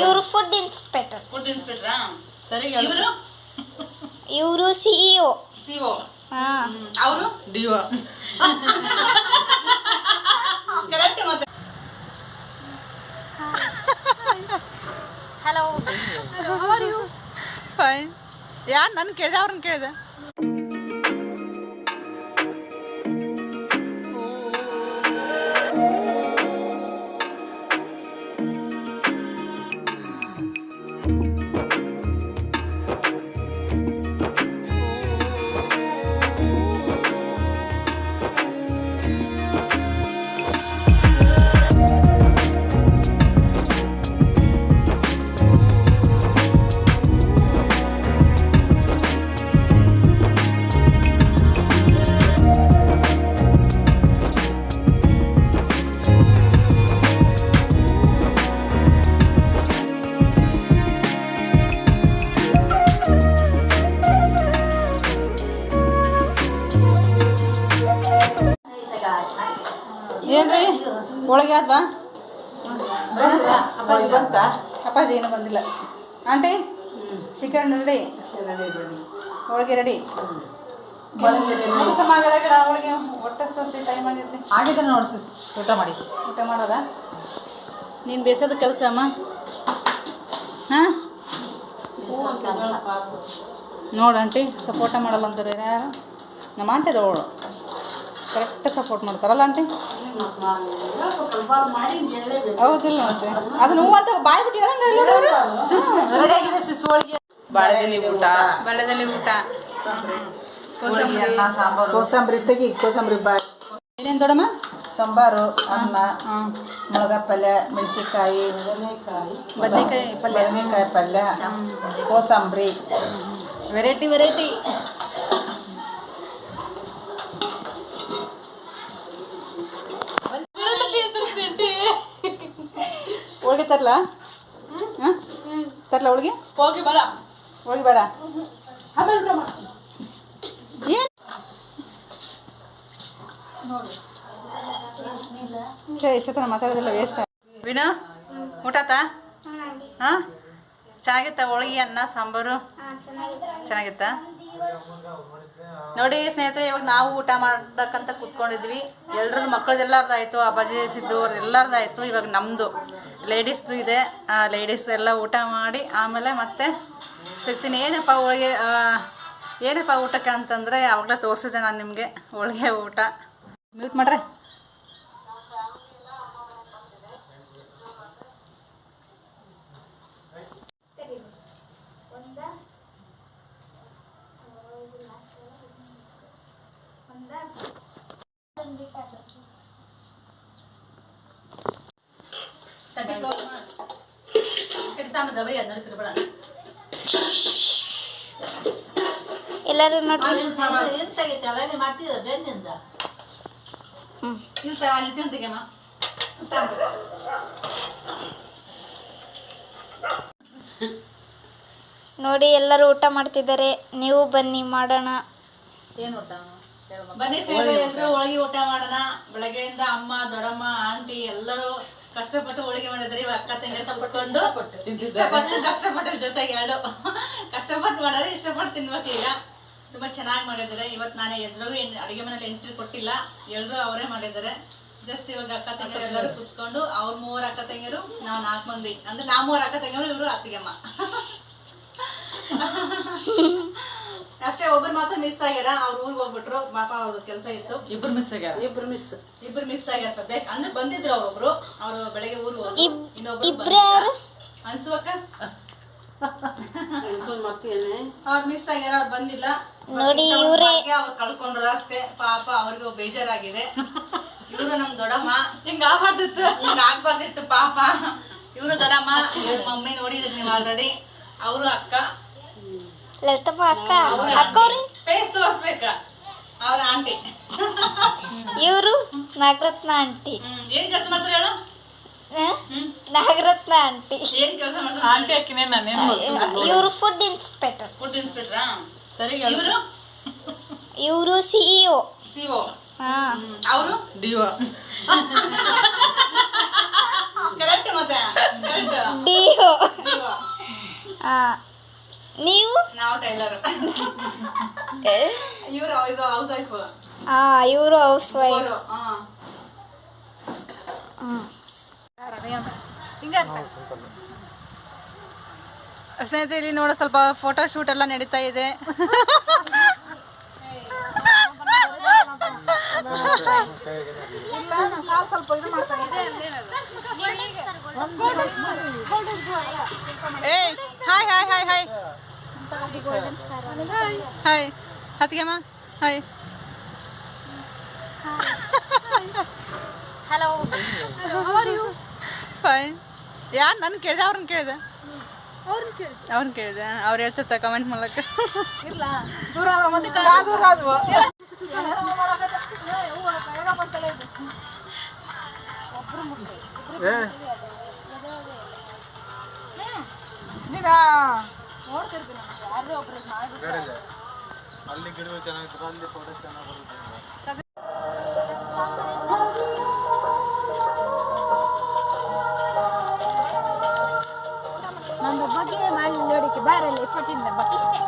ಇವರು food inspector food ಇನ್ಸ್ಪೆಕ್ಟ್ರಾ ಸರಿ ಇವರು? ಇವರು ಸಿಇಒ ಸಿಒ ಹಾ. ಅವರು? ಡಿಒ ಕರೆಕ್ಟ್ ಮತ್ತೆ. ಹಲೋ ಫೈನ್ ಯಾರು ನನ್ನ ಕೇಳಿದೆ ಅವ್ರನ್ನ ಕೇಳಿದೆ? ಏನ್ರಿ? ಒಳಗೆ ಆದ್ವಾ ಅಪ್ಪಾಜಿ ಏನು ಬಂದಿಲ್ಲ. ಆಂಟಿ ಚಿಕನ್ ರೆಡಿ ಹೋಳಿಗೆ ರೆಡಿ ಗಿಡ ಹೋಳಿಗೆ ಹೊಟ್ಟೆ ಸಸಿ ಟೈಮ್ ಮಾಡಿರ್ತೀನಿ ಆಗಿದೆ ನೋಡಿ ಸಿಸ್ ಊಟ ಮಾಡಿ. ಊಟ ಮಾಡೋದಾ? ನೀನು ಬೇಸೋದು ಕೆಲಸ ಅಮ್ಮ? ಹಾಂ? ನೋಡು ಆಂಟಿ ಸಪೋರ್ಟ ಮಾಡಲ್ಲ ಅಂತಾರೆ ಯಾರು? ನಮ್ಮ ಆಂಟಿ ಅವಳು ಕರೆಕ್ಟ್ ಸಪೋರ್ಟ್ ಮಾಡ್ತಾರಲ್ಲ ಆಂಟಿ? ಹೌದಿಲ್ಲ ಮತ್ತೆ ಅದನ್ನ ಹೂ ಅಂತ ಬಾಯಿ ಬಿಟ್ಟು ಹೇಳಂಗಿಲ್ಲ ಸಿಸ್ ಹೋಳಿಗೆ ಊಟ ಊಟ ಹೋಳಿಗೆ ಅನ್ನ ಸಾಂಬಾರು ಕೋಸಂಬರಿ ತೆಗಿ ಕೋಸಂಬರಿ ಬಾಯಿ ಏನೇನು ಸಾಂಬಾರು ಅನ್ನ ಮುಳಗ ಪಲ್ಯ ಮೆಣಸಿನ್ಕಾಯಿ ಬದನೆಕಾಯಿ ಪಲ್ಯ. ಬದನೆಕಾಯಿ ಪಲ್ಯ ಕೋಸಂಬರಿ. ವೆರೈಟಿ ವೆರೈಟಿ ಹೋಳಿಗೆ ತರ್ಲ? ತರ್ಲ ಹೋಳಿಗೆ? ಹೋಗಿ ಬೇಡ. ಹೋಳಿಗೆ ಬೇಡ. ಏನು? ಛೇ ಇಷ್ಟೊತ್ತನ ಮಾತಾಡೋದಿಲ್ಲ ವೇಸ್ಟ್ ವಿನು ಊಟತ ಹಾಂ? ಚೆನ್ನಾಗಿತ್ತ ಹೋಳಿಗೆ ಅನ್ನ ಸಾಂಬಾರು? ಚೆನ್ನಾಗಿತ್ತ? ನೋಡಿ ಸ್ನೇಹಿತರೆ ಇವಾಗ ನಾವು ಊಟ ಮಾಡಕ್ಕಂತ ಕೂತ್ಕೊಂಡಿದ್ವಿ. ಎಲ್ರದ್ದು ಎಲ್ಲರದ್ದು ಆಯಿತು ಅಪ್ಪಾಜಿ ಸಿದ್ದು ಅವ್ರದ್ದು ಎಲ್ಲರದ್ದು ಆಯಿತು ಇವಾಗ ನಮ್ಮದು ಲೇಡೀಸ್ದು ಇದೆ. ಆ, ಲೇಡೀಸ್ ಎಲ್ಲ ಊಟ ಮಾಡಿ ಆಮೇಲೆ ಮತ್ತೆ ಸಿಗ್ತೀನಿ. ಏನಪ್ಪ ಹೋಳಿಗೆ ಏನಪ್ಪ ಊಟಕ್ಕೆ ಅಂತಂದರೆ, ಅವಾಗಲೇ ತೋರಿಸಿದೆ ನಾನು ನಿಮಗೆ, ಹೋಳಿಗೆ ಊಟ. ಮ್ಯೂಟ್ ಮಾಡ್ರೆ ತಟ್ಟಿ ಕ್ಲೋಸ್ ಮಾಡು ಇಡ್ತಾಮ ದಬರಿ ಅದನ್ನ ಇಟ್ಬಿಡ ಎಲ್ಲರೂ ನೋಡ್ರಿ. ನೋಡಿ ಎಲ್ಲರೂ ಊಟ ಮಾಡ್ತಿದ್ದಾರೆ. ನೀವು ಬನ್ನಿ ಮಾಡೋಣ. ಏನು ಊಟ? ಬನ್ನಿ ಸೇರಿ ಎಲ್ಲರೂ ಹೋಳಿಗೆ ಊಟ ಮಾಡೋಣ. ಬೆಳಗ್ಗೆಯಿಂದ ಅಮ್ಮ ದೊಡ್ಡಮ್ಮ ಆಂಟಿ ಎಲ್ಲರೂ ಕಷ್ಟಪಟ್ಟು ಹೋಳಿಗೆ ಮಾಡಿದ್ರೆ ಇವಾಗ ಅಕ್ಕ ತಂಗಿ ಕುತ್ಕೊಂಡು ಇಷ್ಟಪಟ್ಟು ಕಷ್ಟಪಟ್ಟು ಜೊತೆಗೆ ಎರಡು. ಕಷ್ಟಪಟ್ಟು ಮಾಡಿದ್ರೆ ಇಷ್ಟಪಟ್ಟು ತಿನ್ಬೇಕು ಈಗ. ತುಂಬಾ ಚೆನ್ನಾಗಿ ಮಾಡಿದ್ದಾರೆ. ಇವತ್ತು ನಾನೇ ಎಲ್ರಿಗೂ ಅಡುಗೆ ಮನೇಲಿ ಎಂಟ್ರಿ ಕೊಟ್ಟಿಲ್ಲ. ಎಲ್ಲರೂ ಅವರೇ ಮಾಡಿದ್ದಾರೆ. ಜಸ್ಟ್ ಇವಾಗ ಅಕ್ಕ ತಂಗಿ ಎಲ್ಲರೂ ಕುತ್ಕೊಂಡು ಅವ್ರ ಮೂವರ್ ಅಕ್ಕ ತಂಗಿಯರು ನಾವು ನಾಲ್ಕು ಮಂದಿ. ಅಂದ್ರೆ ನಾ ಮೂವರು ಅಕ್ಕ ತಂಗಿಯರು ಇವರು ಅತ್ತಿಗೆಮ್ಮ ಅಷ್ಟೇ ಒಬ್ರು ಮಾತ್ರ ಮಿಸ್ ಆಗ್ಯಾರ ಅವ್ರ ಊರಿಗೆ ಹೋಗ್ಬಿಟ್ರು ಪಾಪ ಅವ್ರ ಕೆಲಸ ಇತ್ತು. ಇಬ್ರು ಮಿಸ್ ಆಗ್ಯಾರ? ಇಬ್ರು ಮಿಸ್ ಇಬ್ರು ಮಿಸ್ ಆಗ್ಯಾರ ಸದ್ಯಕ್ಕೆ ಅಂದ್ರೆ ಬಂದಿದ್ರು ಅವ್ರೊಬ್ರು ಅವ್ರು ಬೆಳಗ್ಗೆ ಊರಿಗೆ ಹೋದ್ರು. ಇನ್ನೊಬ್ರು? ಅನ್ಸುವಕ್ಕ? ಅವ್ರ ಮಿಸ್ ಆಗ್ಯಾರ ಅವ್ರು ಬಂದಿಲ್ಲ. ನೋಡಿ ಇವ್ರೇ- ಅವ್ರು ಕಳ್ಕೊಂಡ್ರು ಅಷ್ಟೇ. ಪಾಪ ಅವ್ರಿಗೂ ಬೇಜಾರಾಗಿದೆ. ಇವರು ನಮ್ ದೊಡ್ಡಮ್ಮ. ಹಿಂಗ ಆಗ್ಬಾರ್ದಿತ್ತು. ಹಿಂಗ ಆಗ್ಬಾರ್ದಿತ್ತು ಪಾಪ. ಇವರು ದೊಡ್ಡಮ್ಮ. ಮಮ್ಮಿ ನೋಡಿದ್ರಿ ನೀವು ಆಲ್ರೆಡಿ ಅವರು ಅಕ್ಕ. ಲಲಿತಮ್ಮ ಅಕ್ಕ ಅಕ್ಕವ್ರಿ ಫೇಸ್ ತೋರಿಸ್ಬೇಕ ಅವ್ರ ಆಂಟಿ ಇವರು ನಾಗರತ್ನ ಆಂಟಿ ಹ್ಮ್ ಏನ್ ಕೆಲಸ ಮಾಡ್ತಾರೆ ಹೇಳು ಆ? ನಾಗರತ್ನ ಆಂಟಿ ಏನ್ ಕೆಲಸ ಮಾಡ್ತಾರೆ ಆಂಟಿ ಅಕ್ಕಿನೇ ನಾನೇನು ಇವರು ಫುಡ್ ಇನ್ಸ್ಪೆಕ್ಟರ್ ಫುಡ್ ಇನ್ಸ್ಪೆಕ್ಟ್ರಾ ಸರಿ ಇವರು ಇವರು ಸಿಇಒ ಸಿಒ ಹಾ ಅವರು ಡಿಒ ಕರೆಕ್ಟ್ ಮತ್ತೆ ಕರೆಕ್ಟ್ ಆ, ನೀವು? ನಾವು ಟೈಲರ್. ಇವ್ರು ಹೌಸ್ ವೈಫ್ ಇವರು ಹೌಸ್ ವೈಫ್ ಅವರು ಸ್ನೇಹಿತರೆ ಇಲ್ಲಿ ನೋಡೋ ಸ್ವಲ್ಪ ಫೋಟೋ ಶೂಟ್ ಎಲ್ಲ ನಡೀತಾ ಇದೆ. ಏಯ್ ಹಾಯ್ ಹತ್ತಿಗೆಮ್ಮ ಹಾಯ್ ಹಲೋ ಫೈನ್ ಯಾರು ನನ್ನ ಕೇಳಿದೆ ಅವ್ರನ್ನ ಕೇಳಿದೆ ಅವ್ರನ್ನ ಕೇಳಿದೆ ಅವ್ರು ಹೇಳ್ತಿರ್ತಾರೆ ಕಮೆಂಟ್ ಮೂಲಕ ಅಲ್ಲಿ ಗಿಡಗಳು ಚೆನ್ನಾಗಿತ್ತು ಅಲ್ಲಿ ಫೋಟೋ ಚೆನ್ನಾಗಿ ಬರುತ್ತೆ. ನಮ್ಮ ಬಗ್ಗೆ ಮಾಡಿ ನೋಡಿಕೆ ಬಾರಲ್ಲಿ ಇಪ್ಪತ್ತಿಂದ ಇಷ್ಟೇ.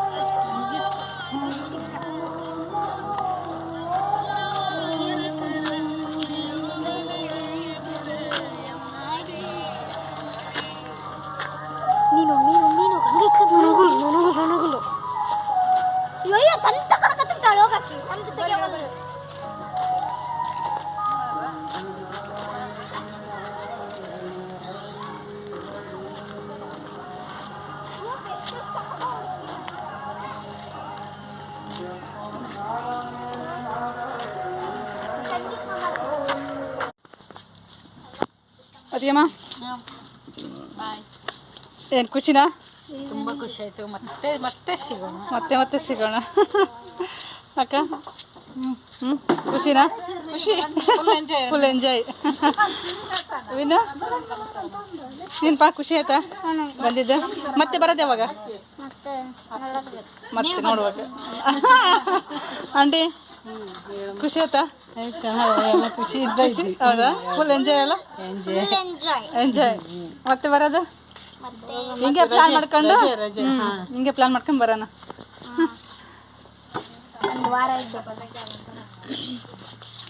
ಅದೇಮ್ಮ ಏನು ಖುಷಿನಾ? ತುಂಬ ಖುಷಿ ಆಯ್ತು. ಮತ್ತೆ ಮತ್ತೆ ಸಿಗೋಣ. ಮತ್ತೆ ಮತ್ತೆ ಸಿಗೋಣ. ಅಕ್ಕ? ಹ್ಞೂ ಖುಷಿನಾ? ಖುಷಿ. Full enjoy Vinu? ಏನಪ್ಪ ಖುಷಿ ಆಯ್ತಾ? ಬಂದಿದ್ದು. ಮತ್ತೆ ಬರೋದು ಯಾವಾಗ? ಮತ್ತೆ. ಮತ್ತೆ ನೋಡುವಾಗ. ಆಂಟಿ? ಖುಷಿ ಆಯ್ತಾ? ಖುಷಿ ಹೌದಾ? ಫುಲ್ ಎಂಜಾಯ್ ಅಲ್ಲ? ಎಂಜಾಯ್ ಮತ್ತೆ ಬರೋದು? ಹಿಂಗೆ ಪ್ಲಾನ್ ಮಾಡ್ಕೊಂಡು? ಹಿಂಗೆ ಪ್ಲಾನ್ ಮಾಡ್ಕೊಂಡು ಬರೋಣ.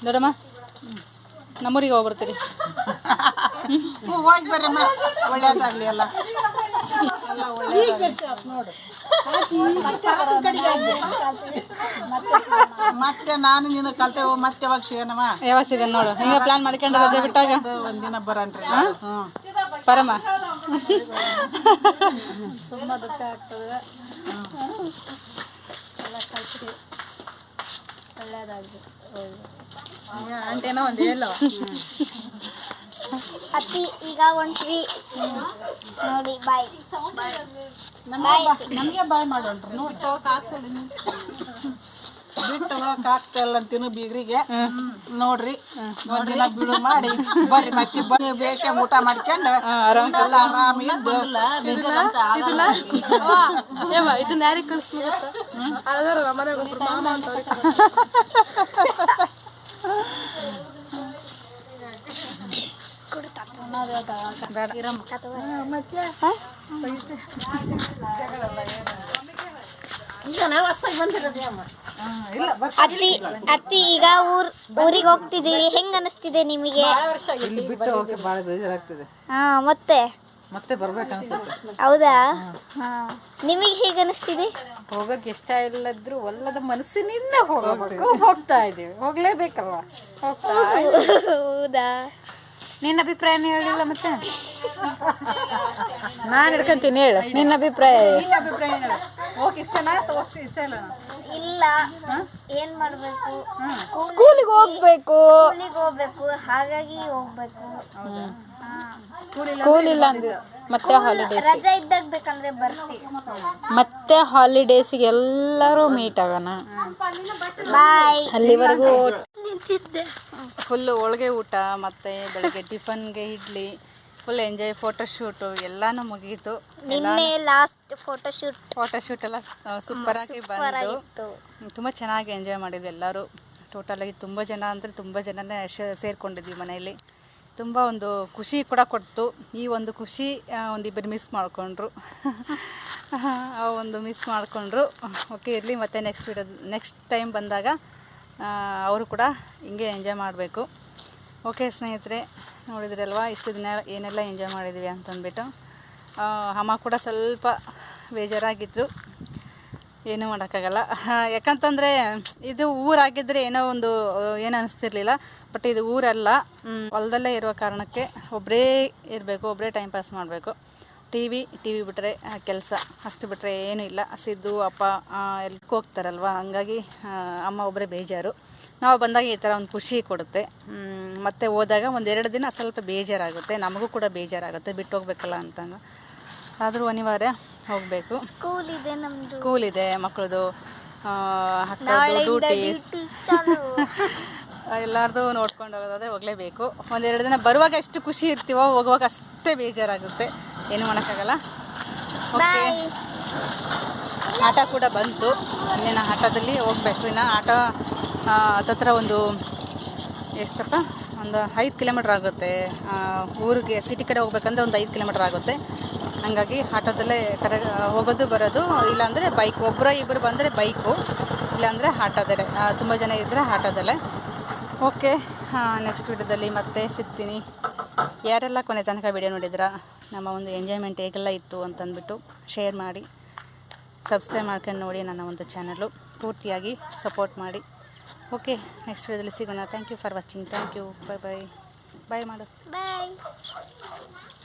ನೋಡಮ್ಮ ನಮ್ಮೂರಿಗೆ ಹೋಗ್ಬರ್ತೀರಿ. ಹೋಗಿ ಬರ್ರಮ್ಮ ಒಳ್ಳೇದಾಗ್ಲಿ ಅಲ್ಲ ಎಲ್ಲ ಒಳ್ಳೇದಾಗ್ಲಿ. ಮತ್ತೆ ನಾನು ನಿನ್ನ ಕಲ್ತೇವು ಮತ್ತೆ ಯಾವಾಗ ಸಿಗೋಣಮ್ಮ ಯಾವಾಗ ಸಿಗೋಣ ನೋಡು. ಹಿಂಗ ಪ್ಲಾನ್ ಮಾಡ್ಕೊಂಡು ರಜೆ ಬಿಟ್ಟಾಗ? ಒಂದಿನ ಬರನ್ರಿ ಹ್ಞೂ. ಪರಮ. ಸುಮ್ಮ ದುಃಖ ಆಗ್ತದೆ. ಎಲ್ಲ ಕಲ್ತ್ರಿ ಒಳ್ಳೇದಾಗ್ಲಿ. ಆಂಟೇನೋ ಒಂದು ಹೇಳು. ಅತ್ತಿ ಈಗ ಹೊಂಟ್ವಿ. ನೋಡಿ ಬಾಯ್ ನಮಗೆ ಬಾಯ್ ಮಾಡೋಣ್ರಿ ನೋಡಿ ಬಿಟ್ಟು ಹೋಗಕ್ ಆಗ್ತಾಯಿಲ್ಲ ಅಂತೀನು ಬೀಗರಿಗೆ. ನೋಡ್ರಿ ಒಂದಿನ ಬಿಡು ಮಾಡಿ ಬರ್ರಿ ಮತ್ತೆ ಬನ್ನಿ ಬೇಷ ಊಟ ಮಾಡ್ಕೊಂಡು ಎಲ್ಲ ಆರಾಮ ಇದ್ದು ಇದನ್ನ ಯಾರಿಗೆ ಕಳಿಸ್ಲಿ ಅದರ ಮನೆಗೆ ಮಾಮ ಅಂತ ಅತ್ತಿ ಅತ್ತಿ ಈಗ ಊರ್ ಊರಿಗೆ ಹೋಗ್ತಿದೀವಿ ಹೆಂಗ್ ಅನಿಸ್ತಿದೆ ನಿಮಗೆ? ಇಲ್ಲಿ ಬಿಟ್ಟು ಹೋಗಕ್ಕೆ ಭಾಳ ಬೇಜಾರಾಗ್ತಿದೆ. ಹಾ ಮತ್ತೆ? ಮತ್ತೆ ಬರ್ಬೇಕು ಅನ್ಸುತ್ತೆ. ಹೌದಾ? ಹಾ. ನಿಮಗೆ ಹೇಗೆ ಅನಿಸ್ತಿದೆ? ಹೋಗಕ್ ಇಷ್ಟ ಇಲ್ಲದ್ರು ಒಲ್ಲದ ಮನಸ್ಸಿನಿಂದ ಹೋಗಬೇಕು. ಹೋಗ್ತಾ ಇದೀವಿ ಹೋಗ್ಲೇಬೇಕಲ್ವಾ? ಹೋಗ್ತಾ ಹೌದಾ? ನಿನ್ನ ಅಭಿಪ್ರಾಯ ಹೇಳಿಲ್ಲ ಮತ್ತೆ? ನಾನು ಹಿಡ್ಕೊಂತೀನಿ ಹೇಳು. ನಿನ್ನ ಅಭಿಪ್ರಾಯ ಏನು? ಅಭಿಪ್ರಾಯ ಓಕೆ ಇಷ್ಟನಾ ಅಥವಾ ಇಷ್ಟ ಇಲ್ಲ? ಇಲ್ಲ. ಏನ್ ಮಾಡ್ಬೇಕು? ಸ್ಕೂಲಿಗೆ ಹೋಗ್ಬೇಕು. ಸ್ಕೂಲಿಗೆ ಹೋಗ್ಬೇಕು. ಹಾಗಾಗಿ ಹೋಗ್ಬೇಕು. ಸ್ಕೂಲ್ ಇಲ್ಲ ಅಂದ್ರೆ ಮತ್ತೆ ಹಾಲಿಡೇಸ್ ರಜಾ ಇದ್ದಾಗ ಬೇಕಂದ್ರೆ ಬರ್ತೀವಿ ಮತ್ತೆ ಹಾಲಿಡೇಸ್ಗೆ ಎಲ್ಲರೂ ಮೀಟ್ ಆಗೋಣ. ಬಾಯ್ ಅಲ್ಲಿವರೆಗೂ ನಿಂತಿದ್ದೆ ಫುಲ್ಲು ಹೋಳಿಗೆ ಊಟ ಮತ್ತು ಬೆಳಗ್ಗೆ ಟಿಫನ್ಗೆ ಇಡ್ಲಿ ಫುಲ್ ಎಂಜಾಯ್ ಫೋಟೋಶೂಟು ಎಲ್ಲಾನು ಮುಗೀತು. ನಿನ್ನೆ ಲಾಸ್ಟ್ ಫೋಟೋಶೂಟ್ ಫೋಟೋಶೂಟ್ ಎಲ್ಲ ಸೂಪರಾಗಿ ಸೂಪರ್ ಬಂದು. ಆಗಿತ್ತು. ತುಂಬ ಚೆನ್ನಾಗಿ ಎಂಜಾಯ್ ಮಾಡಿದ್ವಿ ಎಲ್ಲರೂ. ಟೋಟಲಾಗಿ ತುಂಬ ಜನ ಅಂದರೆ ತುಂಬ ಜನನೇ ಸೇರ್ಕೊಂಡಿದ್ವಿ ಮನೆಯಲ್ಲಿ. ತುಂಬ ಒಂದು ಖುಷಿ ಕೂಡ ಕೊಡ್ತು. ಈ ಒಂದು ಖುಷಿ ಒಂದಿಬ್ಬರು ಮಿಸ್ ಮಾಡಿಕೊಂಡ್ರು. ಆ ಒಂದು ಮಿಸ್ ಮಾಡಿಕೊಂಡ್ರು. ಓಕೆ ಇರಲಿ ಮತ್ತು ನೆಕ್ಸ್ಟ್ ವಿಡಿಯೋ ನೆಕ್ಸ್ಟ್ ಟೈಮ್ ಬಂದಾಗ ಅವರು ಕೂಡ ಹಿಂಗೆ ಎಂಜಾಯ್ ಮಾಡಬೇಕು. ಓಕೆ ಸ್ನೇಹಿತರೆ, ನೋಡಿದ್ರಲ್ವಾ, ಇಷ್ಟು ದಿನ ಏನೆಲ್ಲ ಎಂಜಾಯ್ ಮಾಡಿದ್ವಿ ಅಂತಂದ್ಬಿಟ್ಟು. ಅಮ್ಮ ಕೂಡ ಸ್ವಲ್ಪ ಬೇಜಾರಾಗಿದ್ದರು ಏನೂ ಮಾಡೋಕ್ಕಾಗಲ್ಲ. ಯಾಕಂತಂದರೆ, ಇದು ಊರಾಗಿದ್ದರೆ ಏನೋ ಒಂದು ಏನು ಅನಿಸ್ತಿರ್ಲಿಲ್ಲ. ಬಟ್ ಇದು ಊರಲ್ಲ. ಹೊಲ್ದಲ್ಲೇ ಇರುವ ಕಾರಣಕ್ಕೆ ಒಬ್ಬರೇ ಇರಬೇಕು ಒಬ್ಬರೇ ಟೈಮ್ ಪಾಸ್ ಮಾಡಬೇಕು. ಟಿ ವಿ ಟಿ ವಿ ಬಿಟ್ಟರೆ ಕೆಲಸ. ಅಷ್ಟು ಬಿಟ್ಟರೆ ಏನೂ ಇಲ್ಲ. ಸಿದ್ದು ಅಪ್ಪ ಎಲ್ಕ್ ಹೋಗ್ತಾರಲ್ವ? ಹಂಗಾಗಿ ಅಮ್ಮ ಒಬ್ಬರೇ ಬೇಜಾರು. ನಾವು ಬಂದಾಗ ಈ ಥರ ಒಂದು ಖುಷಿ ಕೊಡುತ್ತೆ. ಮತ್ತು ಹೋದಾಗ ಒಂದು ಒಂದೆರಡು ದಿನ ಸ್ವಲ್ಪ ಬೇಜಾರಾಗುತ್ತೆ. ನಮಗೂ ಕೂಡ ಬೇಜಾರಾಗುತ್ತೆ. ಬಿಟ್ಟು ಹೋಗ್ಬೇಕಲ್ಲ ಅಂತಂದು ಆದರೂ ಅನಿವಾರ್ಯ ಹೋಗಬೇಕು. ಸ್ಕೂಲ್ ಇದೆ ನಮ್ಮದು ಸ್ಕೂಲ್ ಇದೆ ಮಕ್ಕಳದು ಡ್ಯೂಟಿ ಚಾಲು. ಎಲ್ಲಾರ್ದು ನೋಡ್ಕೊಂಡು ಹೋಗೋದಾದ್ರೆ ಹೋಗಲೇಬೇಕು. ಒಂದೆರಡು ದಿನ ಬರುವಾಗ ಎಷ್ಟು ಖುಷಿ ಇರ್ತೀವೋ ಹೋಗುವಾಗ ಅಷ್ಟೇ ಬೇಜಾರಾಗುತ್ತೆ. ಏನು ಮಾಡೋಕ್ಕಾಗಲ್ಲ? ಓಕೆ. ಆಟೋ ಕೂಡ ಬಂತು. ಇನ್ನೇನು ಆಟೋದಲ್ಲಿ ಹೋಗಬೇಕು. ಇನ್ನು ಆಟೋ ತತ್ರ ಹತ್ತತ್ರ ಒಂದು ಎಷ್ಟಪ್ಪ? ಒಂದು ಐದು ಕಿಲೋಮೀಟ್ರ್ ಆಗುತ್ತೆ. ಊರಿಗೆ ಸಿಟಿ ಕಡೆ ಹೋಗ್ಬೇಕಂದ್ರೆ ಒಂದು ಐದು ಕಿಲೋಮೀಟ್ರ್ ಆಗುತ್ತೆ. ಹಾಗಾಗಿ ಆಟೋದಲ್ಲೇ ಕರೆ ಹೋಗೋದು ಬರೋದು ಇಲ್ಲಾಂದರೆ ಬೈಕ್ ಒಬ್ಬರು ಇಬ್ಬರು ಬಂದರೆ ಬೈಕು ಇಲ್ಲಾಂದರೆ ಆಟೋದಲ್ಲೇ. ತುಂಬ ಜನ ಇದ್ದರೆ ಆಟೋದಲ್ಲೇ. ಓಕೆ. ನೆಕ್ಸ್ಟ್ ವಿಡಿಯೋದಲ್ಲಿ ಮತ್ತೆ ಸಿಗ್ತೀನಿ. ಯಾರೆಲ್ಲ ಕೊನೆ ತನಕ ವಿಡಿಯೋ ನೋಡಿದ್ರಾ ನಮ್ಮ ಒಂದು ಎಂಜಾಯ್ಮೆಂಟ್ ಹೇಗೆಲ್ಲ ಇತ್ತು ಅಂತಂದ್ಬಿಟ್ಟು ಶೇರ್ ಮಾಡಿ ಸಬ್ಸ್ಕ್ರೈಬ್ ಮಾಡ್ಕೊಂಡು ನೋಡಿ ನನ್ನ ಒಂದು ಚಾನಲು ಪೂರ್ತಿಯಾಗಿ ಸಪೋರ್ಟ್ ಮಾಡಿ. ಓಕೆ ನೆಕ್ಸ್ಟ್ ವಿಡಿಯೋದಲ್ಲಿ ಸಿಗೋಣ. Thank you for watching thank you bye bye bye ಮಾಡು. ಬಾಯ್